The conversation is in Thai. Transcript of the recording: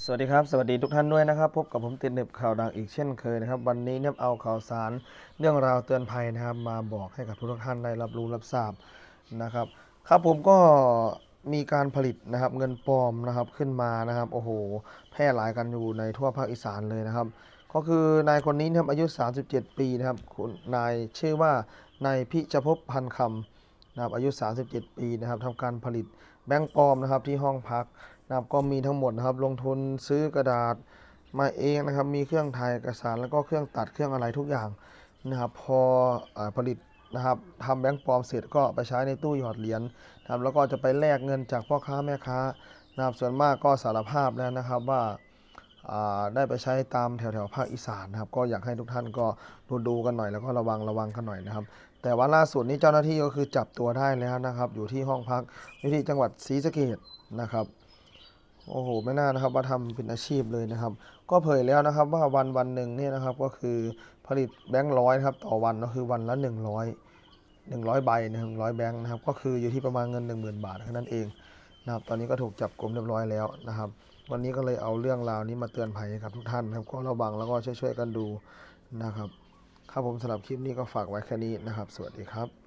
สวัสดีครับ สวัสดีทุกท่านด้วยนะครับ พบกับผมติดเหน็บข่าวดังอีกเช่นเคยนะครับ วันนี้เนี่ยเอาข่าวสารเรื่องราวเตือนภัยนะครับ มาบอกให้กับทุกท่านได้รับรู้รับทราบนะครับ ครับผมก็มีการผลิตนะครับเงินปลอมนะครับขึ้นมานะครับโอ้โห แพร่หลายกันอยู่ในทั่วภาคอีสานเลยนะครับ ก็คือนายคนนี้นะครับอายุ 37 ปีนะครับคุณนายชื่อว่านายพิจภพพันคำนะครับอายุ 37 ปีนะครับทำการผลิตแบงก์ปลอมนะครับที่ห้องพัก นะครับก็มีทั้งหมดนะครับ ลงทุนซื้อกระดาษมาเองนะครับ มีเครื่องถ่ายเอกสารแล้วก็เครื่องตัดเครื่องอะไรทุกอย่างนะครับ พออผลิตนะครับทำแบงค์ปลอมเสร็จก็ไปใช้ในตู้หยอดเหรียญนะครับ แล้วก็จะไปแลกเงินจากพ่อค้าแม่ค้านะครับส่วนมากก็สารภาพแล้วนะครับว่าได้ไปใช้ตามแถวแถวภาคอีสานนะครับ ก็อยากให้ทุกท่านก็ดูดูกันหน่อยแล้วก็ระวังระวังกันหน่อยนะครับ แต่ว่าล่าสุดนี้เจ้าหน้าที่ก็คือจับตัวได้แล้วนะครับ อยู่ที่ห้องพักอยู่ที่จังหวัดศรีสะเกษนะครับ โอ้โหไม่น่านะครับว่าทำเป็นอาชีพเลยนะครับ ก็เผยแล้วนะครับว่าวันวันหนึ่งเนี่ยนะครับก็คือผลิตแบงค์ร้อยครับต่อวันก็คือวันละ 100 100ใบนะหนึ่งร้อยแบงค์นะครับก็คืออยู่ที่ประมาณเงิน 10,000 บาทแค่นั้นเองนะครับตอนนี้ก็ถูกจับกลุ่มเรียบร้อยแล้วนะครับ วันนี้ก็เลยเอาเรื่องราวนี้มาเตือนภัยให้กับทุกท่านนะครับก็ระวังแล้วก็ช่วยๆกันดูนะครับครับผมสำหรับคลิปนี้ก็ฝากไว้แค่นี้นะครับ สวัสดีครับ